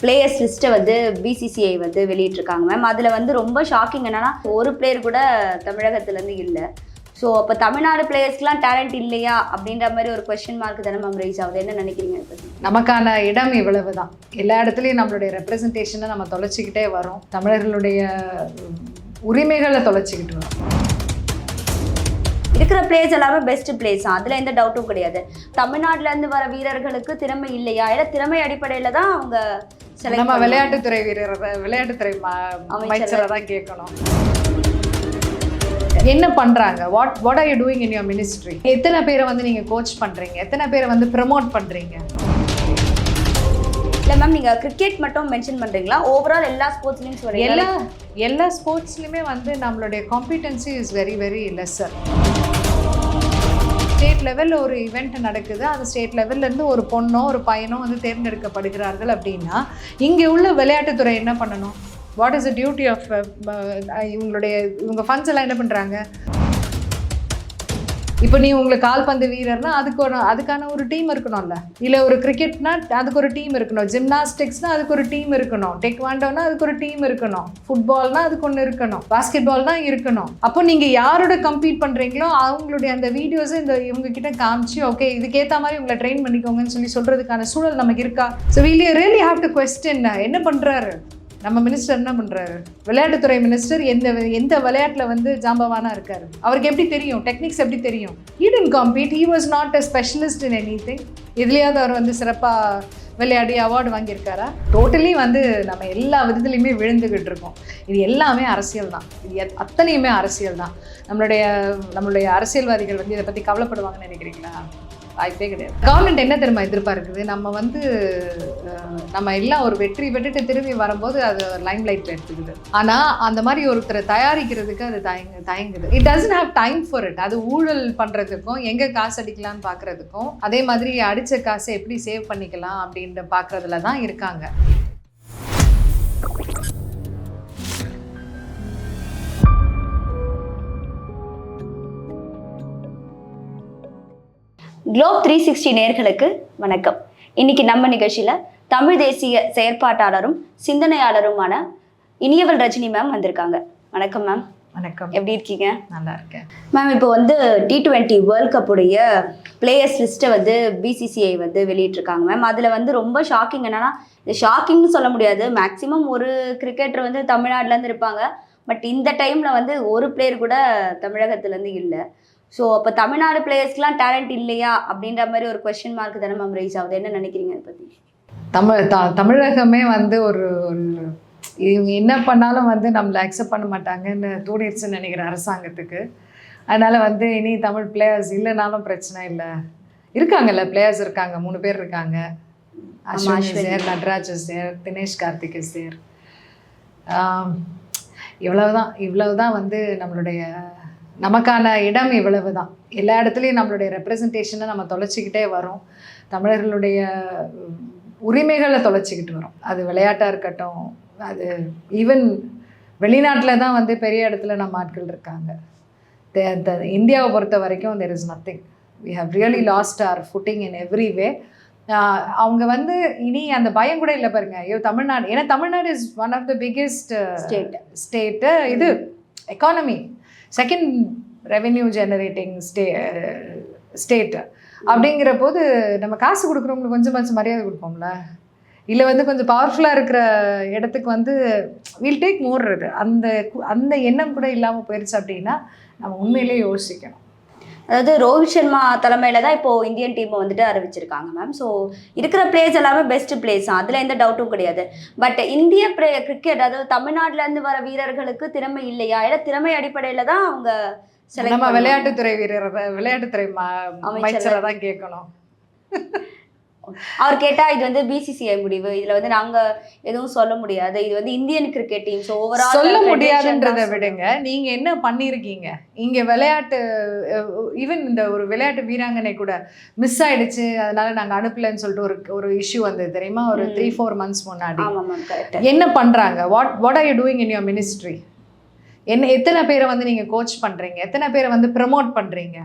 Players லிஸ்ட்டை வந்து BCCI வந்து வெளியிட்டிருக்காங்க மேம் அதில் வந்து ரொம்ப ஷாக்கிங் என்னன்னா ஒரு பிளேயர் கூட தமிழகத்துலேருந்து இல்லை. ஸோ அப்போ தமிழ்நாடு பிளேயர்ஸ்க்குலாம் டேலண்ட் இல்லையா? அப்படின்ற மாதிரி ஒரு கொஸ்டின் மார்க் தானே மேம் ரைஸ் ஆகுது. என்ன நினைக்கிறீங்க? நமக்கான இடம் இவ்வளவு தான் எல்லா இடத்துலையும் நம்மளுடைய ரெப்ரசன்டேஷனை நம்ம தொலைச்சிக்கிட்டே வரோம். தமிழர்களுடைய உரிமைகளை தொலைச்சிக்கிட்டு வரோம். இருக்கிற பிளேயர்ஸ் எல்லாமே பெஸ்ட் பிளேஸ் அதில் எந்த டவுட்டும் கிடையாது. தமிழ்நாட்டிலேருந்து வர வீரர்களுக்கு திறமை இல்லையா? ஏன்னா திறமை அடிப்படையில் தான் அவங்க நம்ம. விளையாட்டுத்துறை வீரர் விளையாட்டுத்துறை அமைச்சரை. தான் கேட்கணும். என்ன பண்றாங்க? What what are you doing in your ministry எத்தனை பேரை வந்து நீங்க கோச் பண்றீங்க? எத்தனை பேரை வந்து ப்ரமோட் பண்றீங்க? இல்லை மேம் நீங்கள் கிரிக்கெட் மட்டும் மென்ஷன் பண்ணுறீங்களா ஓவரால் எல்லா ஸ்போர்ட்ஸ்லையும் எல்லா எல்லா ஸ்போர்ட்ஸ்லையுமே வந்து நம்மளுடைய competency is very very lesser state லெவலில் ஒரு இவெண்ட் நடக்குது. அந்த ஸ்டேட் லெவல்லேருந்து ஒரு பொண்ணோ ஒரு பையனோ வந்து தேர்ந்தெடுக்கப்படுகிறார்கள் அப்படின்னா இங்கே உள்ள விளையாட்டுத்துறை என்ன பண்ணணும்? What is the duty of இவங்களுடைய இவங்க ஃபண்ட்ஸ் எல்லாம் என்ன பண்ணுறாங்க இப்போ நீ உங்களுக்கு கால்பந்து வீரர்னா அதுக்கு ஒரு அதுக்கான ஒரு டீம் இருக்கணும்ல. இல்லை ஒரு கிரிக்கெட்னா அதுக்கு ஒரு டீம் இருக்கணும். ஜிம்னாஸ்டிக்ஸ்னா அதுக்கு ஒரு டீம் இருக்கணும். டெக்வாண்டோனா அதுக்கு ஒரு டீம் இருக்கணும். ஃபுட்பால்னா அதுக்கு ஒன்று இருக்கணும். பாஸ்கெட் பால்னா இருக்கணும். அப்போ நீங்கள் யாரோட கம்பீட் பண்ணுறீங்களோ அவங்களுடைய அந்த வீடியோஸை இந்த இவங்க கிட்ட காமிச்சு ஓகே இதுக்கேற்ற மாதிரி உங்களை ட்ரெயின் பண்ணிக்கோங்கன்னு சொல்லி சொல்கிறதுக்கான சூழல் நமக்கு இருக்கா? So we'll really have to question என்ன பண்ணுறாரு நம்ம மினிஸ்டர் என்ன பண்ணுறாரு விளையாட்டுத்துறை மினிஸ்டர் எந்த எந்த விளையாட்டில் வந்து ஜாம்பவானா இருக்கார்? அவருக்கு எப்படி தெரியும்? டெக்னிக்ஸ் எப்படி தெரியும்? He compete compete. Was not a specialist in anything இதுலயாவது அவர் வந்து சிறப்பாக விளையாடி அவார்டு வாங்கியிருக்காரா? டோட்டலி வந்து நம்ம எல்லா விதத்துலையுமே விழுந்துகிட்டு இருக்கோம். இது எல்லாமே அரசியல் தான். இது எத்- அத்தனையுமே அரசியல் தான். நம்மளுடைய நம்மளுடைய அரசியல்வாதிகள் வந்து இதை பற்றி கவலைப்படுவாங்கன்னு நினைக்கிறீங்களா? வாய்ப்பே கிடையாது கவர்மெண்ட் என்ன தெரியுமா எதிர்பார்க்குது? நம்ம வந்து நம்ம எல்லாம் ஒரு வெற்றி பெற்றுட்டு திரும்பி வரும்போது அது லைம் லைட்டில் எடுத்துக்குது. ஆனால் அந்த மாதிரி ஒருத்தரை தயாரிக்கிறதுக்கு அது தயங்கு தயங்குது. It doesn't have time for it அது ஊழல் பண்ணுறதுக்கும் எங்கே காசு அடிக்கலாம்னு பார்க்குறதுக்கும் அதே மாதிரி அடித்த காசை எப்படி சேவ் பண்ணிக்கலாம் அப்படின்ற பார்க்குறதுல தான் இருக்காங்க. குளோப் த்ரீ சிக்ஸ்டி நேர்களுக்கு வணக்கம். இன்னைக்கு நம்ம நிகழ்ச்சியில தமிழ் தேசிய செயற்பாட்டாளரும் சிந்தனையாளருமான இனியவள் ரஜினி மேம் வந்திருக்காங்க. வணக்கம் மேம் வணக்கம். எப்படி இருக்கீங்க? நல்லா இருக்கேன். மேம் இப்போ வந்து டி டுவெண்ட்டி வேர்ல்ட் கப்புடைய பிளேயர்ஸ் லிஸ்ட்டை வந்து பிசிசிஐ வந்து வெளியிட்டிருக்காங்க மேம் அதில் வந்து ரொம்ப ஷாக்கிங் என்னன்னா இது ஷாக்கிங்னு சொல்ல முடியாது. மேக்ஸிமம் ஒரு கிரிக்கெட்டர் வந்து தமிழ்நாட்டிலேருந்து இருப்பாங்க. பட் இந்த டைமில் வந்து ஒரு பிளேயர் கூட தமிழகத்துலேருந்து இல்லை. ஸோ அப்போ தமிழ்நாடு பிளேயர்ஸ்க்குலாம் டேலண்ட் இல்லையா? அப்படின்ற மாதிரி ஒரு கொஸ்டின் மார்க் தானே மேம் ரைஸ் ஆகுது. என்ன நினைக்கிறீங்க அதை பற்றி தமிழ் த தமிழகமே வந்து ஒரு ஒரு இவங்க என்ன பண்ணாலும் வந்து நம்மளை அக்செப்ட் பண்ண மாட்டாங்கன்னு தோணிடுச்சுன்னு நினைக்கிறேன் அரசாங்கத்துக்கு. அதனால் வந்து இனி தமிழ் பிளேயர்ஸ் இல்லைனாலும் பிரச்சனை இல்லை. இருக்காங்கல்ல பிளேயர்ஸ் இருக்காங்க. மூணு பேர் இருக்காங்க. அஸ்வின். சேர் நட்ராஜ் சேர் தினேஷ் கார்த்திக் சேர். இவ்வளவுதான். இவ்வளவுதான் வந்து நம்மளுடைய நமக்கான இடம் இவ்வளவு தான் எல்லா இடத்துலையும் நம்மளுடைய ரெப்ரசன்டேஷனை நம்ம தொலைச்சிக்கிட்டே வரோம். தமிழர்களுடைய உரிமைகளை தொலைச்சிக்கிட்டு வரோம். அது விளையாட்டாக இருக்கட்டும் அது ஈவன் வெளிநாட்டில் தான் வந்து பெரிய இடத்துல நம்ம ஆட்கள் இருக்காங்க. இந்தியாவை பொறுத்த வரைக்கும் there is nothing we have really lost or footing in every way அவங்க வந்து இனி அந்த பயம் கூட இல்லை பாருங்க. ஐயோ தமிழ்நாடு ஏன்னா Tamil Nadu is one of the biggest State. State இது economy second revenue generating stay state அப்படிங்கிற போது நம்ம காசு கொடுக்குறவங்களுக்கு கொஞ்சமாச்சும் மரியாதை கொடுப்போம்ல. இல்லை வந்து கொஞ்சம் பவர்ஃபுல்லாக இருக்கிற இடத்துக்கு வந்து வில் டேக் மோர் அந்த அந்த எண்ணம் கூட இல்லாமல் போயிடுச்சு அப்படின்னா நம்ம உண்மையிலேயே யோசிக்கணும். அதாவது ரோஹித் சர்மா தலைமையில தான் இப்போ இந்தியன் டீமை வந்துட்டு அறிவிச்சிருக்காங்க மேம் ஸோ இருக்கிற பிளேயர்ஸ் எல்லாமே பெஸ்ட் பிளேஸ் தான். அதில் எந்த டவுட்டும் கிடையாது. பட் இந்திய பிளே கிரிக்கெட் அதாவது தமிழ்நாட்டுல இருந்து வர வீரர்களுக்கு திறமை இல்லையா? ஏன்னா திறமை அடிப்படையில தான் அவங்க நம்ம. விளையாட்டுத்துறை வீரர் விளையாட்டுத்துறை. அமைச்சரை தான் கேட்கணும். அவர் கேட்டா இது வந்து பிசிசிஐ முடிவு. இதுல வந்து நாங்க எதுவும் சொல்ல முடியாது. இது வந்து Indian cricket team so overall சொல்ல முடியாதுன்றதை விடுங்க. நீங்க என்ன பண்ணியிருக்கீங்க இங்க விளையாட்டு ஈவன் இந்த ஒரு விளையாட்டு வீராங்கனை கூட மிஸ் ஆயிடுச்சு. அதனால நாங்க அனுப்பலன்னு சொல்லிட்டு ஒரு ஒரு இஷ்யூ வந்தது தெரியுமா? ஒரு. த்ரீ ஃபோர் மந்த்ஸ் முன்னாடி. என்ன பண்றாங்க? What what are you doing in your ministry என்ன எத்தனை பேரை வந்து நீங்க கோச் பண்றீங்க? எத்தனை பேரை வந்து ப்ரமோட் பண்றீங்க?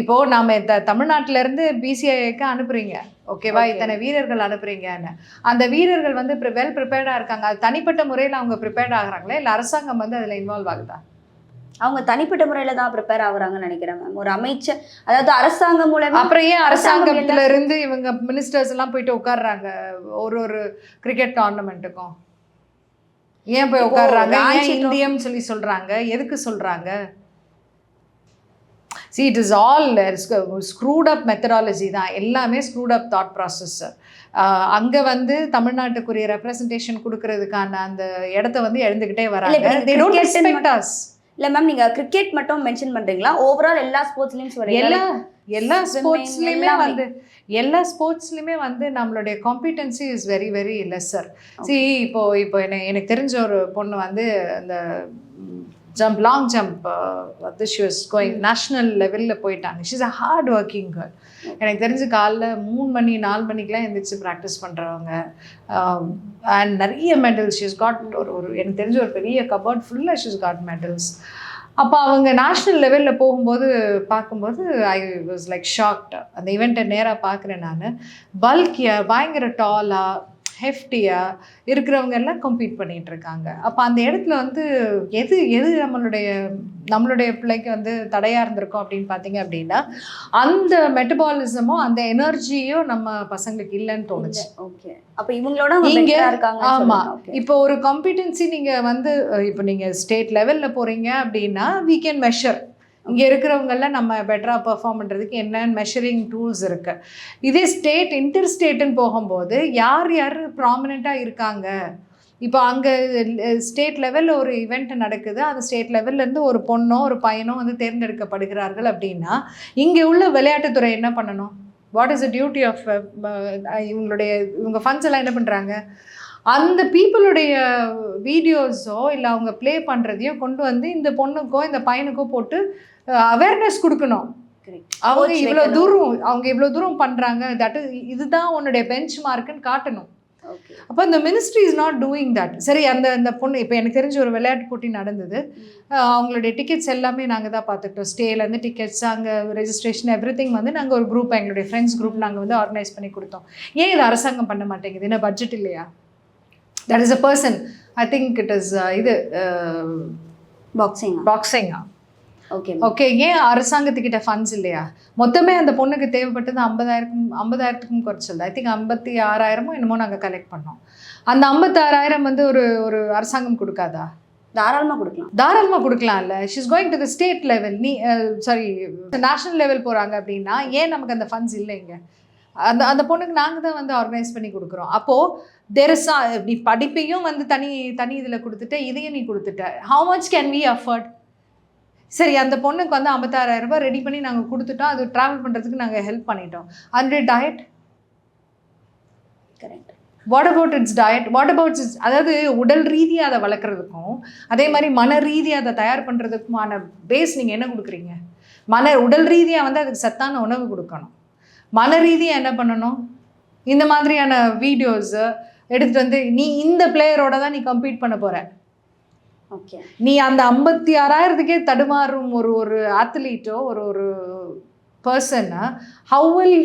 இப்போ நாம த தமிழ்நாட்டுல இருந்து பிசிஐக்கு அனுப்புறீங்க. ஓகேவா. இத்தனை வீரர்கள் அனுப்புறீங்கன்னு. அந்த வீரர்கள் வந்து வெல் ப்ரிப்பேர்டா இருக்காங்க. அது தனிப்பட்ட முறையில் அவங்க ப்ரிப்பேர்ட் ஆகுறாங்களா? இல்லை அரசாங்கம் வந்து அதில் இன்வால்வ் ஆகுதா? அவங்க தனிப்பட்ட முறையில தான் ப்ரிப்பேர் ஆகுறாங்கன்னு நினைக்கிறேன் மேம் ஒரு அமைச்சர் அதாவது அரசாங்கம் மூலமா அப்புறம் ஏன் அரசாங்கத்துல இருந்து இவங்க மினிஸ்டர்ஸ் எல்லாம் போயிட்டு உட்கார்றாங்க? ஒரு ஒரு கிரிக்கெட் டோர்னமண்ட்டுக்கும் ஏன் போய் ராஞ்சி ஏன் இந்தியம் சொல்லி சொல்றாங்க? எதுக்கு சொல்றாங்க? See it is all screwed up methodology தான். எல்லாமே ஸ்க்ரூட் அப் தாட் ப்ராசஸ் அங்கே வந்து தமிழ்நாட்டுக்குரிய ரெப்ரசன்டேஷன் கொடுக்கறதுக்கான அந்த இடத்த வந்து எழுந்துக்கிட்டே வராங்க. us. இல்ல மேம் நீங்க கிரிக்கெட் மட்டும் மென்ஷன் பண்றீங்களா? ஓவரால் எல்லா ஸ்போர்ட்ஸ்லயும் எல்லா எல்லா ஸ்போர்ட்ஸ்லையுமே. வந்து எல்லா ஸ்போர்ட்ஸ்லையுமே வந்து நம்மளுடைய competency is very very lesser see இப்போ இப்போ எனக்கு எனக்கு தெரிஞ்ச ஒரு பொண்ணு வந்து அந்த ஜம்ப் லாங் ஜம்ப் வந்து ஷி வாஸ் கோயிங் நேஷ்னல் லெவலில் போயிட்டாங்க. She's a hard working girl எனக்கு தெரிஞ்சு காலைல மூணு மணி நாலு மணிக்கெலாம் எந்திரிச்சு ப்ராக்டிஸ் பண்ணுறவங்க அண்ட் நிறைய மெடல்ஸ் ஷீஸ் காட் ஒரு ஒரு எனக்கு தெரிஞ்ச ஒரு பெரிய கபர்ட் ஃபுல்லாக ஷீஸ் காட் மெடல்ஸ் அப்போ அவங்க நேஷ்னல் லெவலில் போகும்போது பார்க்கும்போது ஐ வாஸ் லைக் ஷாக்ட் அந்த ஈவெண்ட்டை நேராக பார்க்குறேன் நான். பல்கியாக பயங்கர டாலாக ஹெஃப்டியாக இருக்கிறவங்க எல்லாம் கம்பீட் பண்ணிட்டு இருக்காங்க. அப்போ அந்த இடத்துல வந்து எது எது நம்மளுடைய நம்மளுடைய பிள்ளைக்கு வந்து தடையாக இருந்திருக்கும் அப்படின்னு பார்த்தீங்க அப்படின்னா அந்த மெட்டபாலிசமும் அந்த எனர்ஜியும் நம்ம பசங்களுக்கு இல்லைன்னு தோணுச்சு. ஓகே அப்ப இவங்களோட இங்க- இருக்காங்க ஆமா. ஓகே இப்போ ஒரு காம்பிடன்சி நீங்கள் வந்து இப்போ நீங்கள் ஸ்டேட் லெவலில் போகிறீங்க அப்படின்னா we can மெஷர் இங்கே இருக்கிறவங்கெல்லாம் நம்ம பெட்டராக பெர்ஃபார்ம் பண்ணுறதுக்கு என்னென்ன மெஷரிங் டூல்ஸ் இருக்குது இதே ஸ்டேட் இன்டர் ஸ்டேட்டுன்னு போகும்போது யார் யார் ப்ராமினெண்ட்டாக இருக்காங்க? இப்போ அங்கே ஸ்டேட் லெவலில் ஒரு இவெண்ட் நடக்குது. அந்த ஸ்டேட் லெவல்லேருந்து ஒரு பொண்ணோ ஒரு பையனோ வந்து தேர்ந்தெடுக்கப்படுகிறார்கள் அப்படின்னா இங்கே உள்ள விளையாட்டுத்துறை என்ன பண்ணணும்? What is the duty of இவங்களுடைய இவங்க ஃபண்ட்ஸ் எல்லாம் என்ன பண்ணுறாங்க அந்த பீப்புளுடைய வீடியோஸோ இல்லை அவங்க ப்ளே பண்ணுறதையோ கொண்டு வந்து இந்த பொண்ணுக்கோ இந்த பையனுக்கோ போட்டு அவேர்னஸ் கொடுக்கணும். அவங்க இவ்வளோ. தூரம் அவங்க இவ்வளோ தூரம் பண்ணுறாங்க தட் இதுதான் உன்னுடைய பெஞ்ச் மார்க்குன்னு காட்டணும் அப்போ இந்த ministry is not doing that சரி அந்த அந்த பொண்ணு இப்போ எனக்கு தெரிஞ்ச ஒரு விளையாட்டு போட்டி நடந்தது. அவங்களுடைய டிக்கெட்ஸ் எல்லாமே நாங்கள் தான் பார்த்துக்கிட்டோம். ஸ்டேலேருந்து டிக்கெட்ஸ் அங்கே ரெஜிஸ்ட்ரேஷன் எவ்ரி வந்து நாங்கள் ஒரு குரூப் எங்களுடைய ஃப்ரெண்ட்ஸ் குரூப் நாங்கள் வந்து ஆர்கனைஸ் பண்ணி கொடுத்தோம். ஏன் இது அரசாங்கம் பண்ண மாட்டேங்குது? என்ன பட்ஜெட் இல்லையா? That is a person I think it is இது பாக்ஸிங் பாக்ஸிங்கா ஓகே ஓகே ஏன் அரசாங்கத்துக்கிட்ட ஃபண்ட்ஸ் இல்லையா? மொத்தமே அந்த பொண்ணுக்கு தேவைப்பட்டது ஐம்பதாயிரம் ஐம்பதாயிரத்துக்கும் குறைச்சல். ஐ திங்க் ஐம்பத்தி ஆறாயிரமோ என்னமோ நாங்கள் கலெக்ட் பண்ணோம். அந்த ஐம்பத்தாறாயிரம் வந்து ஒரு ஒரு அரசாங்கம் கொடுக்காதா? தாராளமா கொடுக்கலாம். தாராளமாக கொடுக்கலாம்ல. She's going to the state level நீ சாரி நேஷனல் லெவல் போகிறாங்க அப்படின்னா ஏன் நமக்கு அந்த ஃபண்ட்ஸ் இல்லைங்க? அந்த அந்த பொண்ணுக்கு நாங்கள் தான் வந்து ஆர்கனைஸ் பண்ணி கொடுக்குறோம். அப்போது தெரசா நீ படிப்பையும் வந்து தனி தனி இதில் கொடுத்துட்ட இதையும் நீ கொடுத்துட்ட. How much can we afford சரி அந்த பொண்ணுக்கு வந்து ஐம்பத்தாறாயிரம் ரூபாய் ரெடி பண்ணி நாங்கள் கொடுத்துட்டோம். அது ட்ராவல் பண்ணுறதுக்கு நாங்கள் ஹெல்ப் பண்ணிட்டோம். அந்த diet correct what about its diet what about its அதாவது உடல் ரீதியாக அதை வளர்க்குறதுக்கும் அதே மாதிரி மன ரீதியாக அதை தயார் பண்ணுறதுக்குமான பேஸ் நீங்கள் என்ன கொடுக்குறீங்க? மன உடல் ரீதியாக வந்து அதுக்கு சத்தான உணவு கொடுக்கணும். மன ரீதியாக என்ன பண்ணணும்? இந்த மாதிரியான வீடியோஸு எடுத்துகிட்டு வந்து நீ இந்த பிளேயரோட தான் நீ கம்பீட் பண்ண போகிற ஓகே நீ அந்த ஐம்பத்தி ஆறாயிரத்துக்கே தடுமாறும் ஒரு ஒரு ஆத்லீட்டோ ஒரு ஒரு பர்சனை how will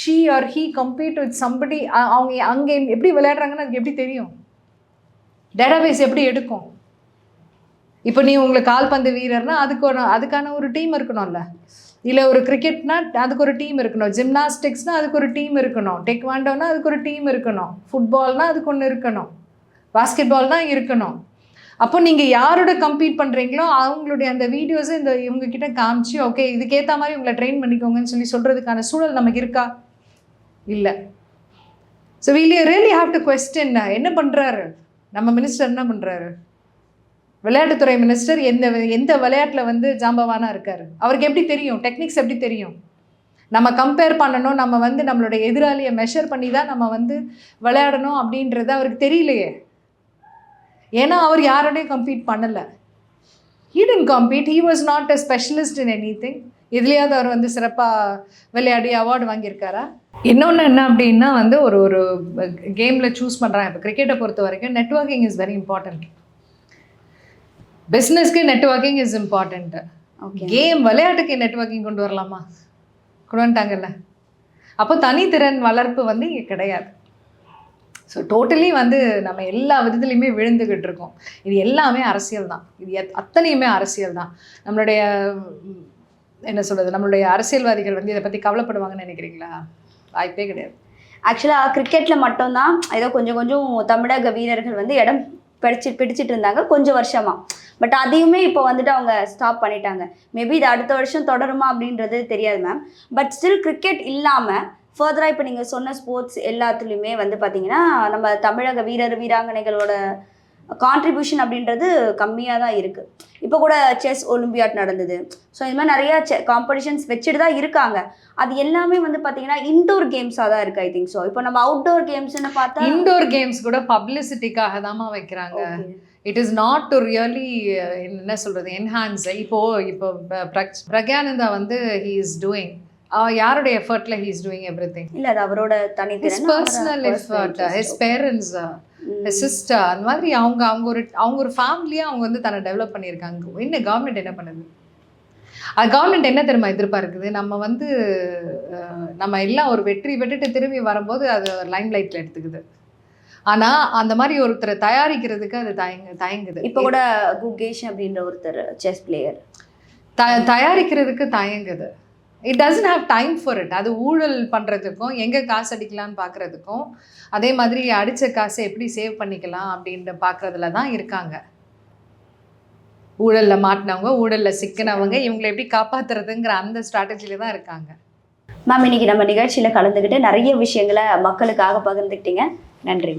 she or he compete with somebody அவங்க அங்கே எப்படி விளையாடுறாங்கன்னு அதுக்கு எப்படி தெரியும்? டேட்டாபேஸ் எப்படி எடுக்கும்? இப்போ நீ உங்களுக்கு கால்பந்து வீரர்னா அதுக்கு ஒரு அதுக்கான ஒரு டீம் இருக்கணும்ல. இல்லை ஒரு கிரிக்கெட்னா அதுக்கு ஒரு டீம் இருக்கணும். ஜிம்னாஸ்டிக்ஸ்னால் அதுக்கு ஒரு டீம் இருக்கணும். டெக்வாண்டோனா அதுக்கு ஒரு டீம் இருக்கணும். ஃபுட்பால்னால் அதுக்கு ஒன்று இருக்கணும். பாஸ்கெட்பால்னா இருக்கணும். அப்போ நீங்கள் யாரோட கம்பீட் பண்ணுறீங்களோ அவங்களுடைய அந்த வீடியோஸை இந்த இவங்கக்கிட்ட காமிச்சு ஓகே இதுக்கேற்ற மாதிரி உங்களை ட்ரெயின் பண்ணிக்கோங்கன்னு சொல்லி சொல்கிறதுக்கான சூழல் நமக்கு இருக்கா? இல்லை. So we'll really have to question என்ன பண்ணுறாரு நம்ம மினிஸ்டர் என்ன பண்ணுறாரு விளையாட்டுத்துறை மினிஸ்டர் எந்த எந்த விளையாட்டில் வந்து ஜாம்பவானா இருக்கார்? அவருக்கு எப்படி தெரியும்? டெக்னிக்ஸ் எப்படி தெரியும்? நம்ம கம்பேர் பண்ணணும். நம்ம வந்து நம்மளுடைய எதிராளியை மெஷர் பண்ணி தான் நம்ம வந்து விளையாடணும் அப்படின்றது அவருக்கு தெரியலையே. ஏன்னா அவர் யாரோடையும் கம்பீட் பண்ணலை. He didn't compete. Was not a specialist in anything இதுலேயாவது அவர் வந்து சிறப்பாக விளையாடி அவார்டு வாங்கியிருக்காரா? இன்னொன்று என்ன அப்படின்னா வந்து ஒரு ஒரு கேமில் சூஸ் பண்ணுறாங்க இப்போ கிரிக்கெட்டை பொறுத்த வரைக்கும் நெட்ஒர்க்கிங் இஸ் வெரி இம்பார்ட்டண்ட் பிஸ்னஸ்க்கு networking is important okay game விளையாட்டுக்கு நெட்ஒர்க்கிங் கொண்டு வரலாமா? கொண்டு வந்துட்டாங்கல்ல. அப்போ தனித்திறன் வளர்ப்பு வந்து இங்கே கிடையாது. ஸோ டோட்டலி வந்து நம்ம எல்லா விதத்துலையுமே விழுந்துக்கிட்டு இருக்கோம். இது எல்லாமே அரசியல் தான். இது எத்- அத்தனையுமே அரசியல் தான். நம்மளுடைய என்ன சொல்கிறது நம்மளுடைய அரசியல்வாதிகள் வந்து இதை பற்றி கவலைப்படுவாங்கன்னு நினைக்கிறீங்களா? வாய்ப்பே கிடையாது. ஆக்சுவலாக கிரிக்கெட்டில் மட்டும்தான். ஏதோ கொஞ்சம் கொஞ்சம் தமிழக வீரர்கள் வந்து இடம் பிடிச்சி பிடிச்சிட்டு இருந்தாங்க கொஞ்சம் வருஷமா. பட் அதையுமே இப்போ வந்துட்டு அவங்க ஸ்டாப் பண்ணிட்டாங்க. மேபி இது அடுத்த வருஷம் தொடருமா அப்படின்றது தெரியாது மேம் பட் ஸ்டில் கிரிக்கெட் இல்லாமல் ஃபர்தராக இப்போ நீங்கள் சொன்ன ஸ்போர்ட்ஸ் எல்லாத்துலேயுமே வந்து பார்த்தீங்கன்னா நம்ம தமிழக வீரர் வீராங்கனைகளோட கான்ட்ரிபியூஷன் அப்படின்றது கம்மியாக தான் இருக்குது இப்போ கூட செஸ் ஒலிம்பியாட் நடந்தது. ஸோ இது மாதிரி நிறையா செ காம்படிஷன்ஸ் வச்சுட்டு தான் இருக்காங்க. அது எல்லாமே வந்து பார்த்தீங்கன்னா இன்டோர் கேம்ஸாக தான் இருக்குது ஐ திங்க் ஸோ இப்போ நம்ம அவுட்டோர் கேம்ஸ்னு பார்த்தா இன்டோர் கேம்ஸ் கூட பப்ளிசிட்டிக்காக தாம்மா வைக்கிறாங்க. It is not to really என்ன சொல்றது என்ஹான்ஸ் இப்போ இப்போ ப- பிரக்- பிரக்யானந்தா வந்து ஹீ இஸ் டூயிங் யாருடைய எஃபர்ட்ல he is doing everything இல்ல அது அவரோட his தனித்திறன் personal effort his parents sister அந்த மாதிரி அவங்க அவங்க ஒரு அவங்க ஒரு ஃபேமிலியாக அவங்க வந்து தன்னை டெவலப் பண்ணியிருக்காங்க. என்ன கவர்மெண்ட் என்ன பண்ணுது? அது கவர்மெண்ட் என்ன தெரியுமா எதிர்பார்க்குது? நம்ம வந்து நம்ம எல்லாம் ஒரு வெற்றி பெற்றுட்டு திரும்பி வரும்போது அது லைம் லைட்டில் எடுத்துக்குது. ஆனால் அந்த மாதிரி ஒருத்தரை தயாரிக்கிறதுக்கு அது தயங்க தயங்குது. இப்போ கூட குகேஷ் அப்படின்ற ஒருத்தர் செஸ் பிளேயர். த தயாரிக்கிறதுக்கு தயங்குது. It doesn't have time for it அது ஊழல் பண்ணுறதுக்கும் எங்கே காசு அடிக்கலாம்னு பார்க்குறதுக்கும் அதே மாதிரி அடித்த காசை எப்படி சேவ் பண்ணிக்கலாம் அப்படின்ற பார்க்குறதுல தான் இருக்காங்க. ஊழலில் மாட்டினவங்க ஊழலில் சிக்கினவங்க இவங்களை எப்படி காப்பாற்றுறதுங்கிற அந்த ஸ்ட்ராட்டஜியில் தான் இருக்காங்க. மேம் இன்னைக்கு நம்ம நிகழ்ச்சியில கலந்துக்கிட்டு நிறைய விஷயங்களை மக்களுக்காக பகிர்ந்துக்கிட்டீங்க. நன்றி